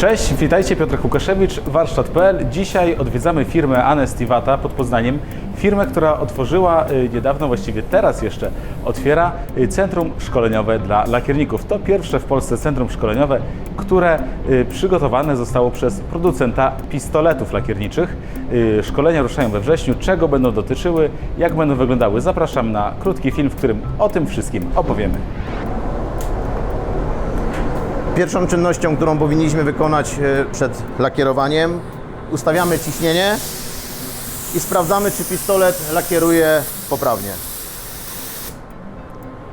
Cześć, witajcie Piotr Łukaszewicz, warsztat.pl. Dzisiaj odwiedzamy firmę Anestivata pod Poznaniem. Firmę, która otworzyła y, niedawno, właściwie teraz jeszcze, otwiera y, centrum szkoleniowe dla lakierników. To pierwsze w Polsce centrum szkoleniowe, które y, przygotowane zostało przez producenta pistoletów lakierniczych. Szkolenia ruszają we wrześniu. Czego będą dotyczyły, jak będą wyglądały? Zapraszam na krótki film, w którym o tym wszystkim opowiemy. Pierwszą czynnością, którą powinniśmy wykonać e, przed lakierowaniem, ustawiamy ciśnienie i sprawdzamy, czy pistolet lakieruje poprawnie.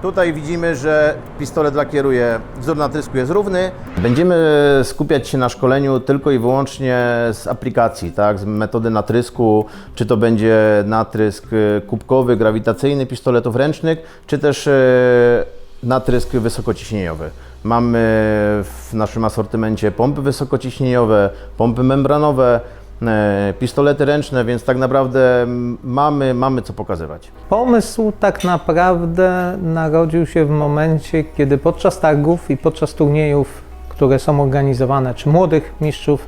Tutaj widzimy, że pistolet lakieruje, wzór natrysku jest równy. Będziemy skupiać się na szkoleniu tylko i wyłącznie z aplikacji, tak, z metody natrysku, czy to będzie natrysk e, kubkowy, grawitacyjny pistoletów ręcznych, czy też e, natrysk wysokociśnieniowy. Mamy w naszym asortymencie pompy wysokociśnieniowe, pompy membranowe, e, pistolety ręczne, więc tak naprawdę mamy, mamy co pokazywać. Pomysł tak naprawdę narodził się w momencie, kiedy podczas targów i podczas turniejów, które są organizowane, czy młodych mistrzów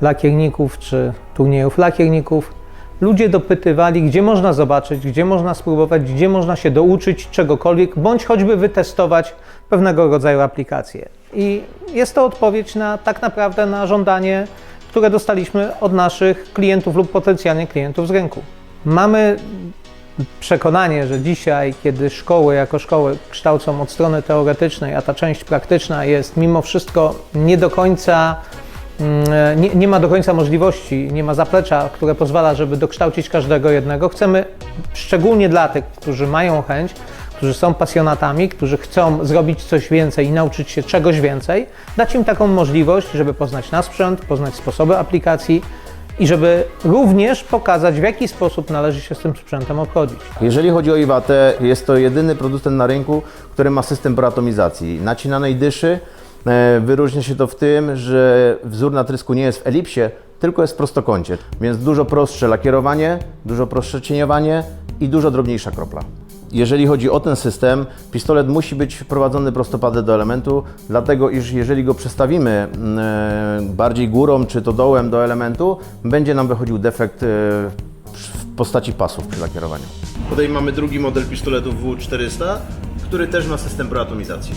lakierników, czy turniejów lakierników, ludzie dopytywali, gdzie można zobaczyć, gdzie można spróbować, gdzie można się douczyć czegokolwiek, bądź choćby wytestować pewnego rodzaju aplikacje. I jest to odpowiedź na tak naprawdę na żądanie, które dostaliśmy od naszych klientów lub potencjalnych klientów z rynku. Mamy przekonanie, że dzisiaj, kiedy szkoły jako szkoły kształcą od strony teoretycznej, a ta część praktyczna jest mimo wszystko nie do końca, nie, nie ma do końca możliwości, nie ma zaplecza, które pozwala, żeby dokształcić każdego jednego, chcemy szczególnie dla tych, którzy mają chęć, którzy są pasjonatami, którzy chcą zrobić coś więcej i nauczyć się czegoś więcej, dać im taką możliwość, żeby poznać nasz sprzęt, poznać sposoby aplikacji i żeby również pokazać, w jaki sposób należy się z tym sprzętem obchodzić. Jeżeli chodzi o Iwatę, jest to jedyny producent na rynku, który ma system proatomizacji. Nacinanej dyszy e, wyróżnia się to w tym, że wzór natrysku nie jest w elipsie, tylko jest w prostokącie, więc dużo prostsze lakierowanie, dużo prostsze cieniowanie i dużo drobniejsza kropla. Jeżeli chodzi o ten system, pistolet musi być wprowadzony prostopadle do elementu, dlatego iż jeżeli go przestawimy e, bardziej górą czy to dołem do elementu, będzie nam wychodził defekt e, w postaci pasów przy lakierowaniu. Tutaj mamy drugi model pistoletu W400, który też ma system proatomizacji.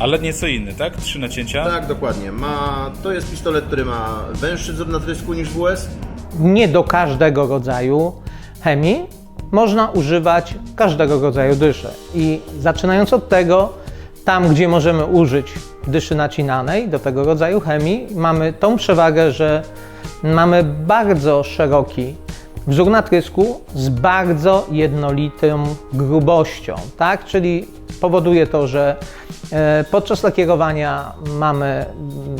Ale nieco inny, tak? Trzy nacięcia. Tak, dokładnie. Ma, to jest pistolet, który ma węższy wzór natrysku niż WS. Nie do każdego rodzaju chemii można używać każdego rodzaju dyszy. I zaczynając od tego, tam gdzie możemy użyć dyszy nacinanej do tego rodzaju chemii, mamy tą przewagę, że mamy bardzo szeroki wzór natrysku z bardzo jednolitą grubością, tak? Czyli powoduje to, że e, podczas lakierowania mamy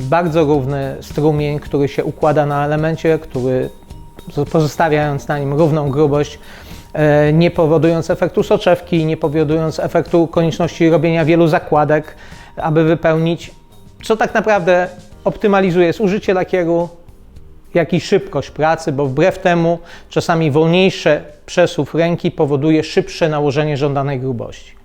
bardzo równy strumień, który się układa na elemencie, który pozostawiając na nim równą grubość, e, nie powodując efektu soczewki, nie powodując efektu konieczności robienia wielu zakładek, aby wypełnić, co tak naprawdę optymalizuje zużycie lakieru, jak i szybkość pracy, bo wbrew temu czasami wolniejszy przesuw ręki powoduje szybsze nałożenie żądanej grubości.